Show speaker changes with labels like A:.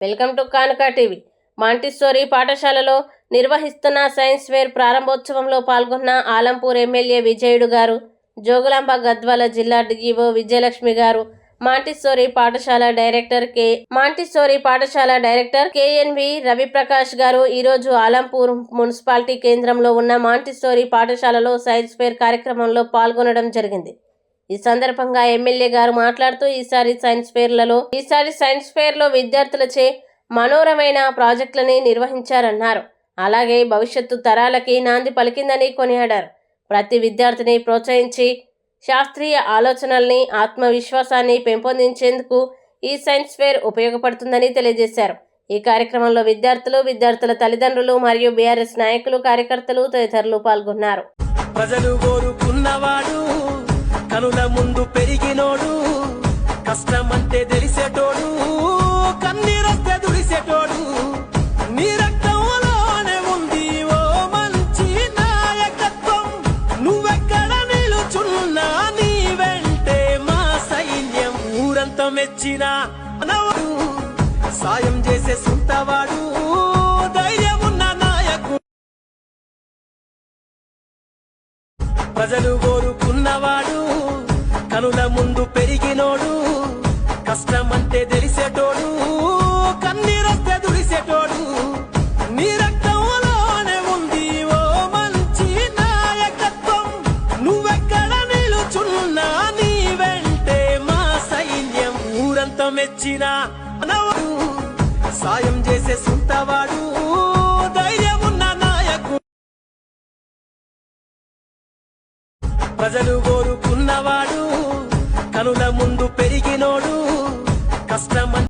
A: Welcome to Kanuka TV. Montessori పాఠశాలలో నిర్వహిస్తున్న science fair ప్రారంభోత్సవంలో పాల్గొన్న ఆలంపూర్ ఎమ్మెల్యే విజయుడు గారు జోగులాంబ గద్వాల జిల్లా డిఈఓ విజయలక్ష్మి గారు మాంటిస్సోరీ పాఠశాల డైరెక్టర్ కే మాంటిస్సోరీ పాఠశాల డైరెక్టర్ కేఎన్వి రవిప్రకాష్ గారు ఈరోజు ఆలంపూర్ మున్సిపాలిటీ కేంద్రంలో ఉన్న మాంటిస్సోరీ పాఠశాలలో సైన్స్ ఫేర్ కార్యక్రమంలో పాల్గొనడం జరిగింది. ఈ సందర్భంగా ఎమ్మెల్యే గారు మాట్లాడుతూ ఈసారి సైన్స్ ఫేర్లలో ఈసారి సైన్స్ ఫేర్లో విద్యార్థులచే మనోరమైన ప్రాజెక్టులని నిర్వహించారన్నారు. అలాగే భవిష్యత్తు తరాలకి నాంది పలికిందని కొనియాడారు. ప్రతి విద్యార్థిని ప్రోత్సహించి శాస్త్రీయ ఆలోచనల్ని ఆత్మవిశ్వాసాన్ని పెంపొందించేందుకు ఈ సైన్స్ ఫేర్ ఉపయోగపడుతుందని తెలియజేశారు. ఈ కార్యక్రమంలో విద్యార్థులు విద్యార్థుల తల్లిదండ్రులు మరియు బీఆర్ఎస్ నాయకులు కార్యకర్తలు తదితరులు పాల్గొన్నారు.
B: ప్రజలు కోరుకున్నవాడు కనుల ముందు పెరిగినోడు కష్టమంటే తెలిసేటోడు కన్నీరొస్తే దుడిసేటోడు నీ రక్తంలోనే ఉంది ఓ మంచి నాయకత్వం. నువ్వెక్కడ నిలుచున్నా నీ వెంటే మా సైన్యం ఊరంతా మెచ్చిన నవడు సాయం చేసే సుంతవాడు ధైర్యమున్న నాయకుడు. ప్రజలు కోరుకున్నవాడు కనుల ముందు పెరిగినోడు కష్టమంటే తెలిసేటోడు కన్నీరొస్తే దుడిసేటోడు నీ రక్తంలోనే ఉంది ఓ మంచి నాయకత్వం. నువ్వెక్కడ నిలుచున్నా నీ వెంటే మా సైన్యం ఊరంతా మెచ్చిన సాయం చేసే సుంతవాడు ధైర్యమున్న నాయకుడు. ప్రజలు కోరుకున్నవాడు కనుల ముందు పెరిగినోడు కష్టం